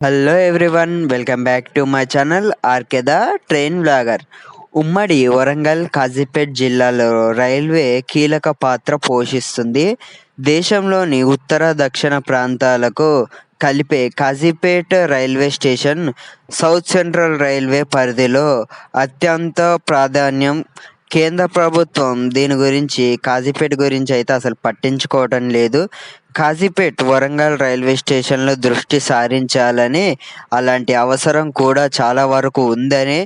Hello everyone welcome back to my channel ఆర్కెద train blogger ఉమ్మడి వరంగల్ కాజీపేట్ జిల్లాలో railway కీలక పాత్ర పోషిస్తుంది. దేశంలోని ఉత్తర దక్షిణ ప్రాంతాలకు కలిపే Kazipet railway station south central railway పరిధిలో అత్యంత ప్రాధాన్యం కేంద్ర ప్రభుత్వం దీని గురించి కాజీపేట గురించి అయితే అసలు పట్టించుకోవటం లేదు. కాజీపేట్ వరంగల్ రైల్వే స్టేషన్లో దృష్టి సారించాలని అలాంటి అవసరం కూడా చాలా వరకు ఉందని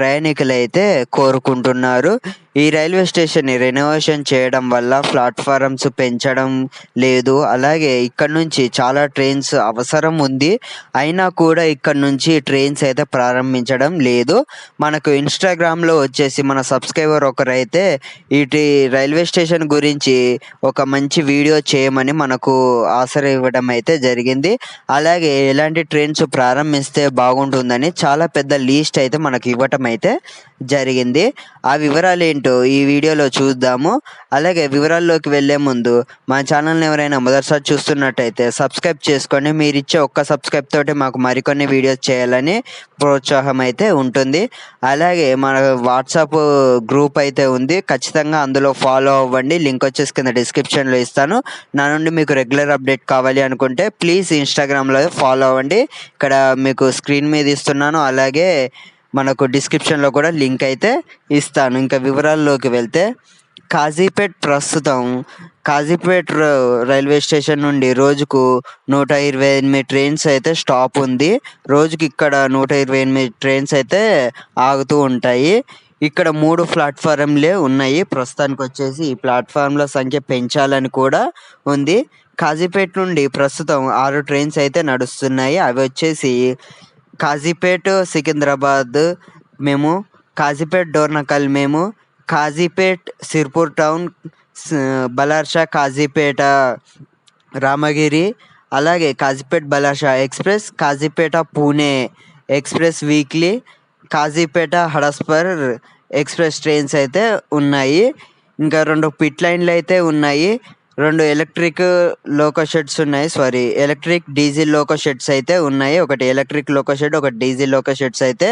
ప్రయాణికులైతే కోరుకుంటున్నారు. ఈ రైల్వే స్టేషన్ని రెనోవేషన్ చేయడం వల్ల ప్లాట్ఫారమ్స్ పెంచడం లేదు. అలాగే ఇక్కడ నుంచి చాలా ట్రైన్స్ అవసరం ఉంది. అయినా కూడా ఇక్కడ నుంచి ట్రైన్స్ అయితే ప్రారంభించడం లేదు. మనకు ఇన్స్టాగ్రామ్లో వచ్చేసి మన సబ్స్క్రైబర్ ఒకరైతే ఇటు రైల్వే స్టేషన్ గురించి ఒక మంచి వీడియో చేయమని మనకు ఆసర ఇవ్వడం అయితే జరిగింది. అలాగే ఎలాంటి ట్రైన్స్ ప్రారంభిస్తే బాగుంటుందని చాలా పెద్ద లీస్ట్ అయితే మనకు ఇవ్వటం అయితే జరిగింది. ఆ వివరాలు ఏంటో ఈ వీడియోలో చూద్దాము. అలాగే వివరాల్లోకి వెళ్ళే ముందు మా ఛానల్ని ఎవరైనా మొదటిసారి చూస్తున్నట్టయితే సబ్స్క్రైబ్ చేసుకోండి. మీరు ఇచ్చే ఒక్క సబ్స్క్రైబ్ తోటి మాకు మరికొన్ని వీడియోస్ చేయాలని ప్రోత్సాహం అయితే ఉంటుంది. అలాగే మన వాట్సాప్ గ్రూప్ అయితే ఉంది. ఖచ్చితంగా అందులో ఫాలో అవ్వండి. లింక్ వచ్చేసి కింద డిస్క్రిప్షన్లో ఇస్తాను. నా నుండి మీకు రెగ్యులర్ అప్డేట్ కావాలి అనుకుంటే ప్లీజ్ ఇన్స్టాగ్రామ్లో ఫాలో అవ్వండి. ఇక్కడ మీకు స్క్రీన్ మీద ఇస్తున్నాను. అలాగే మనకు డిస్క్రిప్షన్లో కూడా లింక్ అయితే ఇస్తాను. ఇంకా వివరాల్లోకి వెళ్తే కాజీపేట్ ప్రస్తుతం కాజీపేట్ రైల్వే స్టేషన్ నుండి రోజుకు నూట ఇరవై ఎనిమిది ట్రైన్స్ అయితే స్టాప్ ఉంది. రోజుకి ఇక్కడ నూట ఇరవై ఎనిమిది ట్రైన్స్ అయితే ఆగుతూ ఉంటాయి. ఇక్కడ మూడు ప్లాట్ఫారంలే ఉన్నాయి. ప్రస్తుతానికి వచ్చేసి ఈ ప్లాట్ఫామ్ల సంఖ్య పెంచాలని కూడా ఉంది. కాజీపేట్ నుండి ప్రస్తుతం ఆరు ట్రైన్స్ అయితే నడుస్తున్నాయి. అవి వచ్చేసి కాజీపేట్ సికింద్రాబాద్ మేము కాజీపేట్ డోర్నకల్ మేము కాజీపేట్ సిర్పూర్ టౌన్ బలార్షా కాజీపేట రామగిరి అలాగే Kazipet Balharshah express Kazipet Pune express weekly Kazipet Hadapsar express trains అయితే ఉన్నాయి. ఇంకా రెండు పిట్ లైన్లు అయితే ఉన్నాయి. రెండు ఎలక్ట్రిక్ లోకో షెడ్స్ ఉన్నాయి. Sorry electric diesel loco sheds అయితే ఉన్నాయి. ఒకటి ఎలక్ట్రిక్ లోకో షెడ్ ఒకటి డీజిల్ లోకో షెడ్స్ అయితే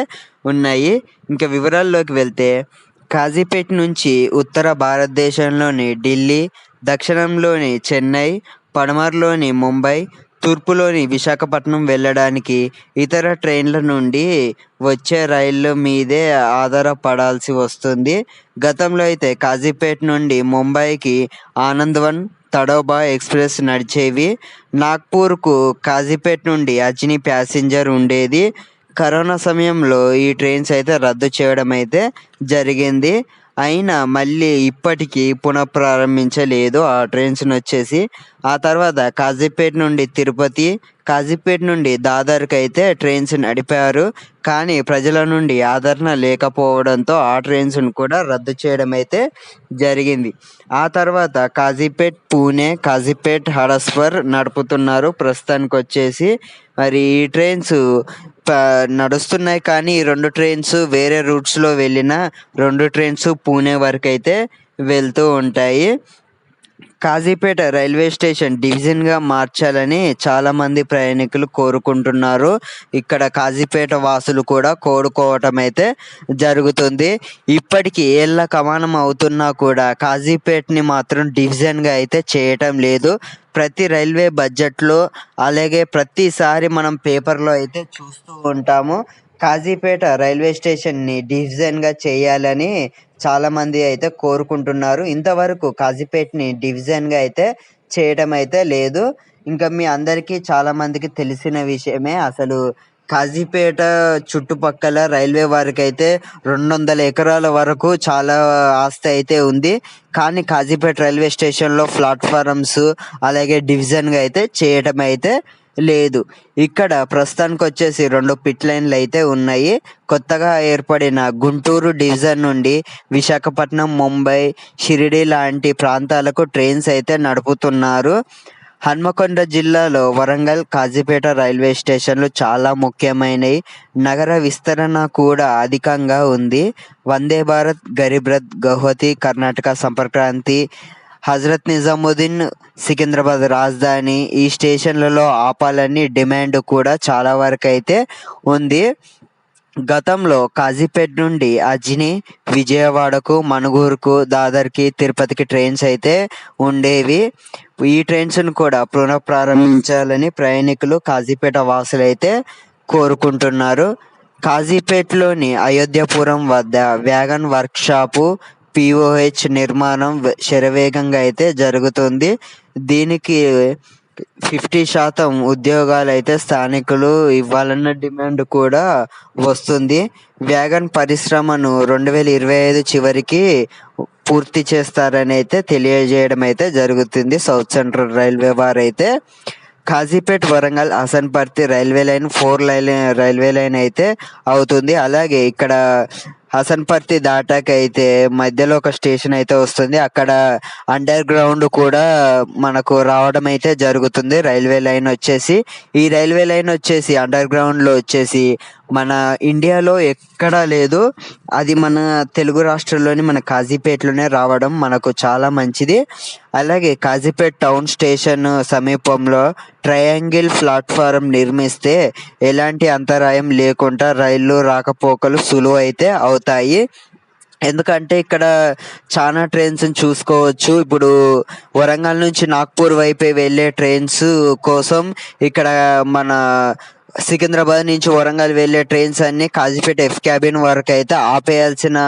ఉన్నాయి. ఇంకా వివరాల్లోకి వెళ్తే కాజీపేట్ నుంచి ఉత్తర భారతదేశంలోని ఢిల్లీ దక్షిణంలోని చెన్నై పడమరలోని ముంబై తూర్పులోని విశాఖపట్నం వెళ్ళడానికి ఇతర ట్రైన్ల నుండి వచ్చే రైళ్ళ మీదే ఆధారపడాల్సి వస్తుంది. గతంలో అయితే కాజీపేట్ నుండి ముంబైకి ఆనందవన్ తడోబా ఎక్స్ప్రెస్ నడిచేవి. నాగ్పూర్కు కాజీపేట్ నుండి అజ్ని ప్యాసింజర్ ఉండేది. కరోనా సమయంలో ఈ ట్రైన్స్ అయితే రద్దు చేయడం అయితే జరిగింది. అయినా మళ్ళీ ఇప్పటికీ పునఃప్రారంభించలేదు ఆ ట్రైన్స్ని వచ్చేసి ఆ తర్వాత కాజీపేట్ నుండి తిరుపతి కాజీపేట్ నుండి దాదర్కి అయితే ట్రైన్స్ నడిపారు. కానీ ప్రజల నుండి ఆదరణ లేకపోవడంతో ఆ ట్రైన్స్ను కూడా రద్దు చేయడం అయితే జరిగింది. ఆ తర్వాత కాజీపేట్ పూణే కాజీపేట్ హడస్వర్ నడుపుతున్నారు. ప్రస్తుతానికి వచ్చేసి మరి ఈ ట్రైన్స్ నడుస్తున్నాయి. కానీ ఈ రెండు ట్రైన్స్ వేరే రూట్స్లో వెళ్ళిన రెండు ట్రైన్స్ పూణే వరకు అయితే వెళ్తూ ఉంటాయి. కాజీపేట రైల్వే స్టేషన్ డివిజన్గా మార్చాలని చాలామంది ప్రయాణికులు కోరుకుంటున్నారు. ఇక్కడ కాజీపేట వాసులు కూడా కోరుకోవటం అయితే జరుగుతుంది. ఇప్పటికీ ఏళ్ళ కమానం అవుతున్నా కూడా కాజీపేటని మాత్రం డివిజన్గా అయితే చేయటం లేదు. ప్రతి రైల్వే బడ్జెట్లో అలాగే ప్రతిసారి మనం పేపర్లో అయితే చూస్తూ ఉంటాము. కాజీపేట రైల్వే స్టేషన్ని డివిజన్గా చేయాలని చాలామంది అయితే కోరుకుంటున్నారు. ఇంతవరకు కాజీపేట్ని డివిజన్గా అయితే చేయడం అయితే లేదు. ఇంకా మీ అందరికీ చాలామందికి తెలిసిన విషయమే అసలు కాజీపేట చుట్టుపక్కల రైల్వే వారికి అయితే రెండు వందల ఎకరాల వరకు చాలా ఆస్తి అయితే ఉంది. కానీ కాజీపేట రైల్వే స్టేషన్లో ప్లాట్ఫారమ్స్ అలాగే డివిజన్గా అయితే చేయటం అయితే లేదు. ఇక్కడ ప్రస్తుతానికి వచ్చేసి రెండు పిట్ లైన్లు అయితే ఉన్నాయి. కొత్తగా ఏర్పడిన గుంటూరు డివిజన్ నుండి విశాఖపట్నం ముంబై షిరిడి లాంటి ప్రాంతాలకు ట్రైన్స్ అయితే నడుపుతున్నారు. హన్మకొండ జిల్లాలో వరంగల్ కాజీపేట రైల్వే స్టేషన్లు చాలా ముఖ్యమైనవి నగర విస్తరణ కూడా అధికంగా ఉంది. వందే భారత్ గరీబ్ రథ్ గౌహతి కర్ణాటక సంపర్క్రాంతి హజరత్ నిజాముద్దీన్ సికింద్రాబాద్ రాజధాని ఈ స్టేషన్లలో ఆపాలని డిమాండ్ కూడా చాలా వరకు అయితే ఉంది. గతంలో కాజీపేట నుండి అజ్ని విజయవాడకు మణుగూరుకు దాదర్కి తిరుపతికి ట్రైన్స్ అయితే ఉండేవి. ఈ ట్రైన్స్ను కూడా పునః ప్రారంభించాలని ప్రయాణికులు కాజీపేట వాసులు అయితే కోరుకుంటున్నారు. కాజీపేటలోని అయోధ్యపురం వద్ద వ్యాగన్ వర్క్షాపు పిఓహెచ్ నిర్మాణం శరవేగంగా అయితే జరుగుతుంది. దీనికి ఫిఫ్టీ శాతం ఉద్యోగాలు అయితే స్థానికులు ఇవ్వాలన్న డిమాండ్ కూడా వస్తుంది. వ్యాగన్ పరిశ్రమను రెండు వేల ఇరవై ఐదు చివరికి పూర్తి చేస్తారని అయితే తెలియజేయడం అయితే జరుగుతుంది. సౌత్ సెంట్రల్ రైల్వే వారు అయితే Kazipet Warangal Hasanparthy railway line four line railway line అయితే అవుతుంది. అలాగే ఇక్కడ హసన్పర్తి దాటాక అయితే మధ్యలో ఒక స్టేషన్ అయితే వస్తుంది. అక్కడ అండర్ గ్రౌండ్ కూడా మనకు రావడం అయితే జరుగుతుంది. రైల్వే లైన్ వచ్చేసి ఈ రైల్వే లైన్ వచ్చేసి అండర్ గ్రౌండ్లో వచ్చేసి మన ఇండియాలో ఎక్కడా లేదు. అది మన తెలుగు రాష్ట్రంలోని మన కాజీపేటలోనే రావడం మనకు చాలా మంచిది. అలాగే కాజీపేట్ టౌన్ స్టేషన్ సమీపంలో ట్రయాంగిల్ ప్లాట్ఫారం నిర్మిస్తే ఎలాంటి అంతరాయం లేకుండా రైళ్ళు రాకపోకలు సులువు అయితే అవుతాయి. ఎందుకంటే ఇక్కడ చాలా ట్రైన్స్ చూసుకోవచ్చు. ఇప్పుడు వరంగల్ నుంచి నాగ్పూర్ వైపే వెళ్ళే ట్రైన్స్ కోసం ఇక్కడ మన సికింద్రాబాద్ నుంచి వరంగల్ వెళ్ళే ట్రైన్స్ అన్ని కాజీపేట ఎఫ్ క్యాబిన్ వరకు అయితే ఆపేయాల్సిన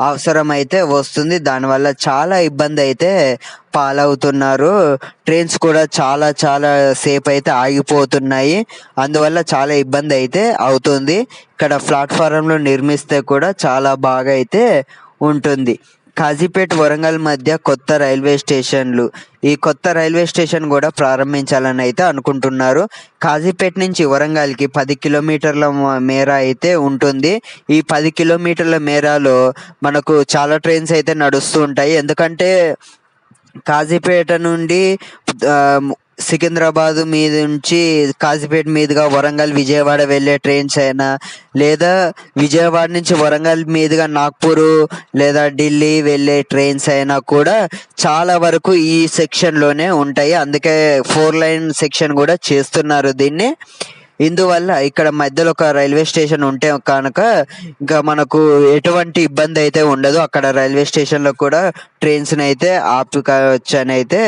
అవసరం అయితే వస్తుంది. దానివల్ల చాలా ఇబ్బంది అయితే పాలవుతున్నారు. ట్రైన్స్ కూడా చాలా చాలా సేపు అయితే ఆగిపోతున్నాయి. అందువల్ల చాలా ఇబ్బంది అయితే అవుతుంది. ఇక్కడ ప్లాట్ఫారంలో నిర్మిస్తే కూడా చాలా బాగా అయితే ఉంటుంది. కాజీపేట్ వరంగల్ మధ్య కొత్త రైల్వే స్టేషన్లు. ఈ కొత్త రైల్వే స్టేషన్ కూడా ప్రారంభించాలని అయితే అనుకుంటున్నారు. కాజీపేట్ నుంచి వరంగల్కి పది కిలోమీటర్ల మేర అయితే ఉంటుంది. ఈ పది కిలోమీటర్ల మేరాలో మనకు చాలా ట్రైన్స్ అయితే నడుస్తూ ఉంటాయి. ఎందుకంటే కాజీపేట నుండి సికింద్రాబాద్ మీద నుంచి కాజీపేట మీదుగా వరంగల్ విజయవాడ వెళ్ళే ట్రైన్స్ అయినా లేదా విజయవాడ నుంచి వరంగల్ మీదుగా నాగ్పూర్ లేదా ఢిల్లీ వెళ్ళే ట్రైన్స్ అయినా కూడా చాలా వరకు ఈ సెక్షన్లోనే ఉంటాయి. అందుకే ఫోర్ లైన్ సెక్షన్ కూడా చేస్తున్నారు దీన్ని. ఇందువల్ల ఇక్కడ మధ్యలో ఒక రైల్వే స్టేషన్ ఉంటే కనుక ఇంకా మనకు ఎటువంటి ఇబ్బంది అయితే ఉండదు. అక్కడ రైల్వే స్టేషన్లో కూడా ట్రైన్స్ని అయితే ఆపుకోవచ్చు అని అయితే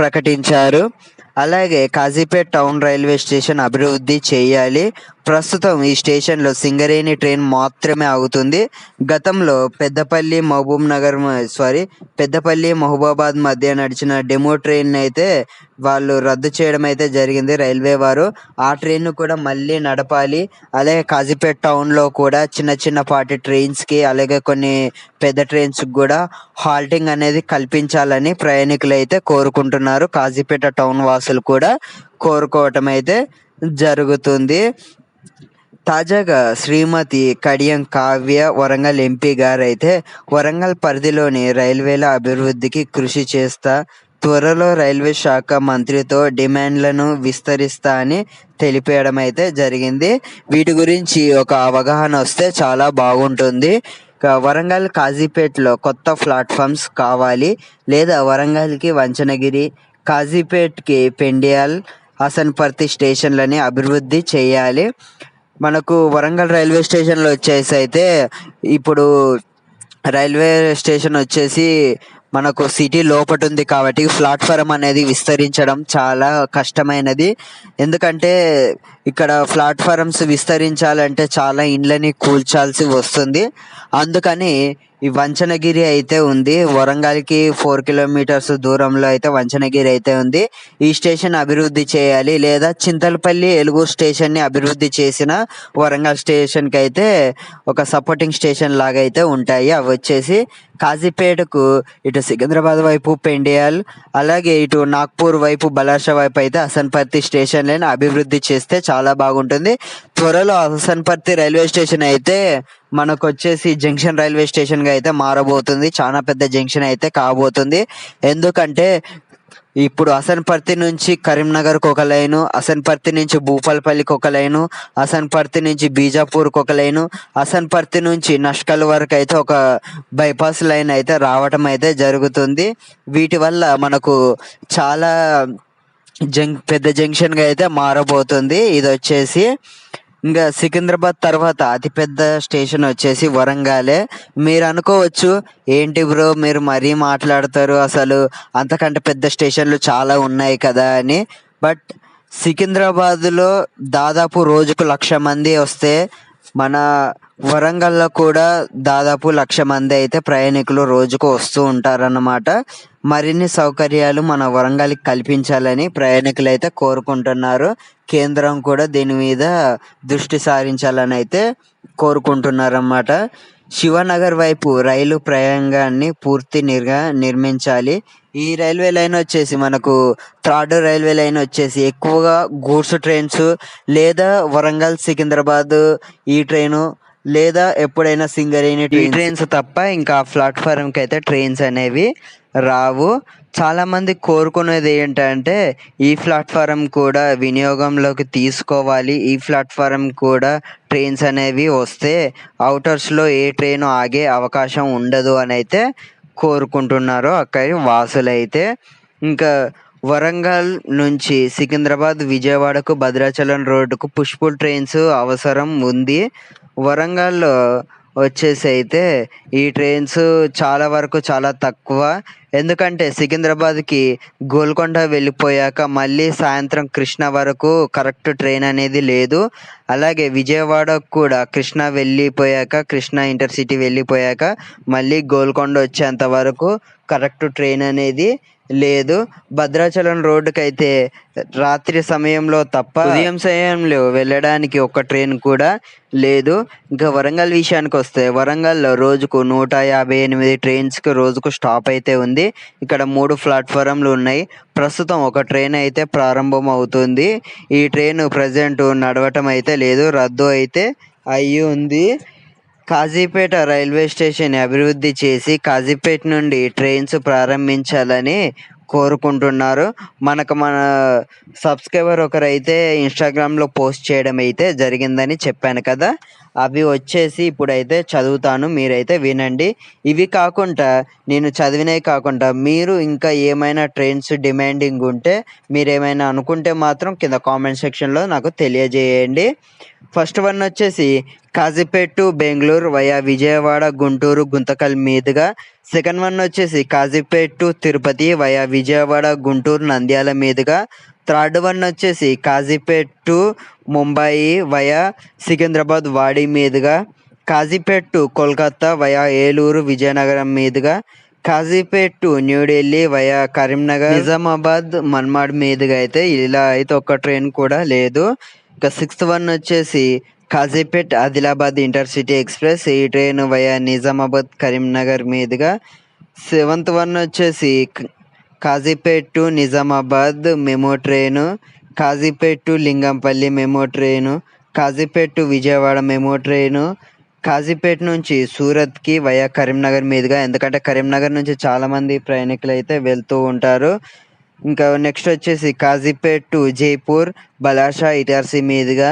ప్రకటించారు. అలాగే కాజీపేట్ టౌన్ రైల్వే స్టేషన్ అభివృద్ధి చేయాలి. ప్రస్తుతం ఈ స్టేషన్లో సింగరేణి ట్రైన్ మాత్రమే ఆగుతుంది. గతంలో పెద్దపల్లి మహబూబ్ నగర్ సారీ పెద్దపల్లి మహబూబాబాద్ మధ్య నడిచిన డెమో ట్రైన్ అయితే వాళ్ళు రద్దు చేయడం అయితే జరిగింది రైల్వే వారు. ఆ ట్రైన్ కూడా మళ్ళీ నడపాలి. అలాగే కాజీపేట్ టౌన్లో కూడా చిన్న చిన్న పాటి ట్రైన్స్కి అలాగే కొన్ని పెద్ద ట్రైన్స్ కూడా హాల్టింగ్ అనేది కల్పించాలని ప్రయాణికులు అయితే కోరుకుంటున్నారు. కాజీపేట టౌన్ వాసులు కూడా కోరుకోవటం అయితే జరుగుతుంది. తాజాగా శ్రీమతి కడియం కావ్య వరంగల్ ఎంపీ గారైతే వరంగల్ పరిధిలోని రైల్వేల అభివృద్ధికి కృషి చేస్తా త్వరలో రైల్వే శాఖ మంత్రితో డిమాండ్లను విస్తరిస్తా అని తెలిపేయడం అయితే జరిగింది. వీటి గురించి ఒక అవగాహన వస్తే చాలా బాగుంటుంది. వరంగల్ కాజీపేటలో కొత్త ప్లాట్ఫామ్స్ కావాలి లేదా వరంగల్కి వంచనగిరి కాజీపేట్కి పెండియాల్ హసన్పర్తి స్టేషన్లని అభివృద్ధి చేయాలి. మనకు వరంగల్ రైల్వే స్టేషన్లో వచ్చేసి అయితే ఇప్పుడు రైల్వే స్టేషన్ వచ్చేసి మనకు సిటీ లోపట ఉంది కాబట్టి ప్లాట్ఫారం అనేది విస్తరించడం చాలా కష్టమైనది. ఎందుకంటే ఇక్కడ ప్లాట్ఫారమ్స్ విస్తరించాలంటే చాలా ఇండ్లని కూల్చాల్సి వస్తుంది. అందుకని ఈ వంచనగిరి అయితే ఉంది. వరంగల్కి ఫోర్ కిలోమీటర్స్ దూరంలో అయితే వంచనగిరి అయితే ఉంది. ఈ స్టేషన్ అభివృద్ధి చేయాలి లేదా చింతలపల్లి ఎలుగు స్టేషన్ని అభివృద్ధి చేసిన వరంగల్ స్టేషన్కి అయితే ఒక సపోర్టింగ్ స్టేషన్ లాగా అయితే ఉంటాయి. అవి వచ్చేసి కాజీపేటకు ఇటు సికింద్రాబాద్ వైపు పెండియాల్ అలాగే ఇటు నాగ్పూర్ వైపు బలాషా వైపు అయితే హసన్పర్తి స్టేషన్లను అభివృద్ధి చేస్తే చాలా బాగుంటుంది. త్వరలో హసన్పర్తి రైల్వే స్టేషన్ అయితే మనకు వచ్చేసి జంక్షన్ రైల్వే స్టేషన్గా అయితే మారబోతుంది. చాలా పెద్ద జంక్షన్ అయితే కాబోతుంది. ఎందుకంటే ఇప్పుడు హసన్పర్తి నుంచి కరీంనగర్కి ఒక లైను హసన్పర్తి నుంచి భూపాలపల్లికి ఒక లైను హసన్పర్తి నుంచి బీజాపూర్కి ఒక లైను హసన్పర్తి నుంచి నష్కల్ వరకు అయితే ఒక బైపాస్ లైన్ అయితే రావటం అయితే జరుగుతుంది. వీటి వల్ల మనకు చాలా జంక్ పెద్ద జంక్షన్గా అయితే మారబోతుంది. ఇది వచ్చేసి ఇంకా సికింద్రాబాద్ తర్వాత అతిపెద్ద స్టేషన్ వచ్చేసి వరంగలే. మీరు అనుకోవచ్చు ఏంటి బ్రో మీరు మరీ మాట్లాడతారు? అసలు అంతకంటే పెద్ద స్టేషన్లు చాలా ఉన్నాయి కదా అని. బట్ సికింద్రాబాద్లో దాదాపు రోజుకు లక్ష మంది వస్తే మన వరంగల్లో కూడా దాదాపు లక్ష మంది అయితే ప్రయాణికులు రోజుకు వస్తూ ఉంటారన్నమాట. మరిన్ని సౌకర్యాలు మన వరంగల్కి కల్పించాలని ప్రయాణికులు అయితే కోరుకుంటున్నారు. కేంద్రం కూడా దీని మీద దృష్టి సారించాలని అయితే కోరుకుంటున్నారన్నమాట. శివనగర్ వైపు రైలు ప్రయాణాన్ని పూర్తి నిర్గా నిర్మించాలి. ఈ రైల్వే లైన్ వచ్చేసి మనకు థర్డ్ రైల్వే లైన్ వచ్చేసి ఎక్కువగా గూడ్స్ ట్రైన్స్ లేదా వరంగల్ సికింద్రాబాద్ ఈ ట్రైను లేదా ఎప్పుడైనా సింగరేణి ఈ ట్రైన్స్ తప్ప ఇంకా ప్లాట్ఫారంకి అయితే ట్రైన్స్ అనేవి రావు. చాలామంది కోరుకునేది ఏంటంటే ఈ ప్లాట్ఫారం కూడా వినియోగంలోకి తీసుకోవాలి. ఈ ప్లాట్ఫారం కూడా ట్రైన్స్ అనేవి వస్తే అవుటర్స్లో ఏ ట్రైన్ ఆగే అవకాశం ఉండదు అని అయితే కోరుకుంటున్నారు అక్కడి వాసులైతే. ఇంకా వరంగల్ నుంచి సికింద్రాబాద్ విజయవాడకు భద్రాచలం రోడ్డుకు పుష్పుల్ ట్రైన్స్ అవసరం ఉంది. వరంగల్లో వచ్చేసి అయితే ఈ ట్రైన్స్ చాలా వరకు చాలా తక్కువ. ఎందుకంటే సికింద్రాబాద్కి గోల్కొండ వెళ్ళిపోయాక మళ్ళీ సాయంత్రం కృష్ణ వరకు కరెక్ట్ ట్రైన్ అనేది లేదు. అలాగే విజయవాడకు కూడా కృష్ణ వెళ్ళిపోయాక కృష్ణ ఇంటర్సిటీ వెళ్ళిపోయాక మళ్ళీ గోల్కొండ వచ్చేంత వరకు కరెక్ట్ ట్రైన్ అనేది లేదు. భద్రాచలం రోడ్డుకి అయితే రాత్రి సమయంలో తప్ప ఉదయం సమయంలో వెళ్ళడానికి ఒక ట్రైన్ కూడా లేదు. ఇంకా వరంగల్ విషయానికి వస్తే వరంగల్లో రోజుకు నూట యాభై ఎనిమిది ట్రైన్స్కి రోజుకు స్టాప్ అయితే ఉంది. ఇక్కడ మూడు ప్లాట్ఫారంలు ఉన్నాయి. ప్రస్తుతం ఒక ట్రైన్ అయితే ప్రారంభం అవుతుంది ఈ ట్రైన్ ప్రజెంట్ నడవటం అయితే లేదు. రద్దు అయితే అయ్యి ఉంది కాజీపేట రైల్వే స్టేషన్ అభివృద్ధి చేసి కాజీపేట నుండి ట్రైన్స్ ప్రారంభించాలని కోరుకుంటున్నారు. మనకు మన సబ్స్క్రైబర్ ఒకరైతే ఇన్స్టాగ్రామ్లో పోస్ట్ చేయడం అయితే జరిగిందని చెప్పాను కదా. అవి వచ్చేసి ఇప్పుడైతే చదువుతాను మీరైతే వినండి. ఇవి కాకుండా నేను చదివినవి కాకుండా మీరు ఇంకా ఏమైనా ట్రైన్స్ డిమాండింగ్ ఉంటే మీరు ఏమైనా అనుకుంటే మాత్రం కింద కామెంట్ సెక్షన్లో నాకు తెలియజేయండి. ఫస్ట్ వన్ వచ్చేసి కాజీపేట్ టు బెంగళూరు వయా విజయవాడ గుంటూరు గుంతకల్ మీదుగా సెకండ్ వన్ వచ్చేసి కాజీపేట్ టు తిరుపతి వయా విజయవాడ గుంటూరు నంద్యాల మీదుగా థర్డ్ వన్ వచ్చేసి కాజీపేట్ టు ముంబాయి వయా సికింద్రాబాద్ వాడి మీదుగా కాజీపేట్ టు కోల్కత్తా వయా ఏలూరు విజయనగరం మీదుగా కాజీపేట్ టు న్యూఢిల్లీ వయా కరీంనగర్ నిజామాబాద్ మన్మాడ్ మీదుగా అయితే ఇలా అయితే ఒక్క ట్రైన్ కూడా లేదు. ఇక సిక్స్త్ వన్ వచ్చేసి కాజీపేట్ ఆదిలాబాద్ ఇంటర్సిటీ ఎక్స్ప్రెస్ ఈ ట్రైన్ వయా నిజామాబాద్ కరీంనగర్ మీదుగా సెవెంత్ వన్ వచ్చేసి Kazipet to Nizamabad MEMU train Kazipet to Lingampalli MEMU train Kazipet to Vijayawada MEMU train Kazipet నుంచి సూరత్కి వయా కరీంనగర్ మీదుగా ఎందుకంటే కరీంనగర్ నుంచి చాలామంది ప్రయాణికులు అయితే వెళ్తూ ఉంటారు. ఇంకా నెక్స్ట్ వచ్చేసి కాజీపేట్ టు జైపూర్ బలాషా ఇటార్సీ మీదుగా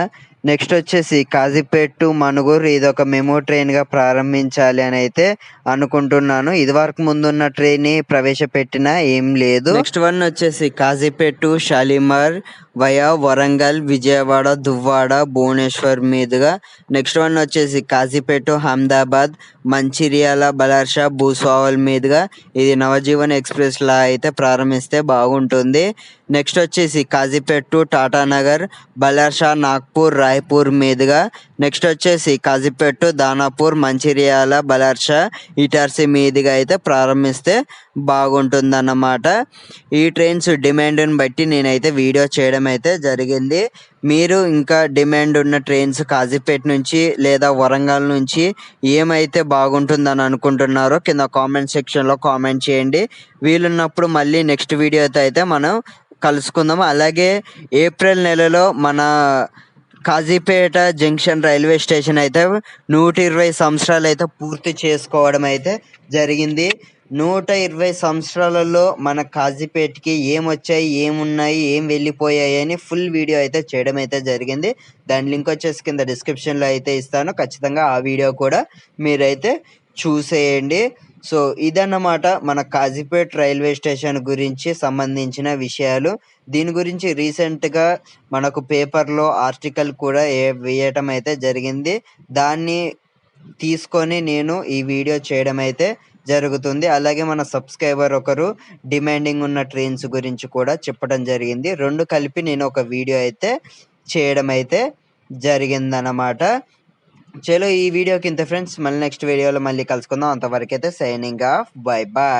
నెక్స్ట్ వచ్చేసి కాజీపేట్ టు మనుగూరు ఇది ఒక మెమో ట్రైన్గా ప్రారంభించాలి అని అయితే అనుకుంటున్నాను. ఇది వరకు ముందున్న ట్రైన్ ప్రవేశపెట్టిన ఏం లేదు. నెక్స్ట్ వన్ వచ్చేసి కాజీపేట్ టు షాలిమార్ వయా వరంగల్ విజయవాడ దువ్వాడ భువనేశ్వర్ మీదుగా. నెక్స్ట్ వన్ వచ్చేసి కాజీపేట్ టు అహ్మదాబాద్ మంచిర్యాల బలార్షా భూస్వావల్ మీదుగా. ఇది నవజీవన్ ఎక్స్ప్రెస్ లా అయితే ప్రారంభిస్తే బాగుంటుంది. నెక్స్ట్ వచ్చేసి కాజీపేట్ టు టాటానగర్ బలార్షా నాగ్పూర్ రాయ్పూర్ మీదుగా. నెక్స్ట్ వచ్చేసి కాజీపేట్ దానాపూర్ మంచిర్యాల బలర్ష ఇటార్సీ మీదుగా అయితే ప్రారంభిస్తే బాగుంటుందన్నమాట. ఈ ట్రైన్స్ డిమాండ్ని బట్టి నేనైతే వీడియో చేయడం అయితే జరిగింది. మీరు ఇంకా డిమాండ్ ఉన్న ట్రైన్స్ కాజీపేట నుంచి లేదా వరంగల్ నుంచి ఏమైతే బాగుంటుందని అనుకుంటున్నారో కింద కామెంట్ సెక్షన్లో కామెంట్ చేయండి. వీలున్నప్పుడు మళ్ళీ నెక్స్ట్ వీడియోతో అయితే మనం కలుసుకుందాం. అలాగే ఏప్రిల్ నెలలో మన కాజీపేట జంక్షన్ రైల్వే స్టేషన్ అయితే నూట ఇరవై సంవత్సరాలు అయితే పూర్తి చేసుకోవడం అయితే జరిగింది. నూట ఇరవై సంవత్సరాలలో మన కాజీపేటకి ఏమొచ్చాయి ఏమున్నాయి ఏం వెళ్ళిపోయాయి అని ఫుల్ వీడియో అయితే చేయడం అయితే జరిగింది. దాని లింక్ వచ్చేసి కింద డిస్క్రిప్షన్లో అయితే ఇస్తాను. ఖచ్చితంగా ఆ వీడియో కూడా మీరైతే చూసేయండి. సో ఇదన్నమాట మన కాజీపేట్ రైల్వే స్టేషన్ గురించి సంబంధించిన విషయాలు. దీని గురించి రీసెంట్గా మనకు పేపర్లో ఆర్టికల్ కూడా ఏ- వేయటం అయితే జరిగింది. దాన్ని తీసుకొని నేను ఈ వీడియో చేయడం అయితే జరుగుతుంది. అలాగే మన సబ్స్క్రైబర్ ఒకరు డిమాండింగ్ ఉన్న ట్రైన్స్ గురించి కూడా చెప్పడం జరిగింది. రెండు కలిపి నేను ఒక వీడియో అయితే చేయడం అయితే జరిగిందన్నమాట. చలో ఈ వీడియోకి ఇంత ఫ్రెండ్స్. మళ్ళీ నెక్స్ట్ వీడియోలో మళ్ళీ కలుసుకుందాం. అంతవరకు అయితే సైనింగ్ ఆఫ్ బై బాయ్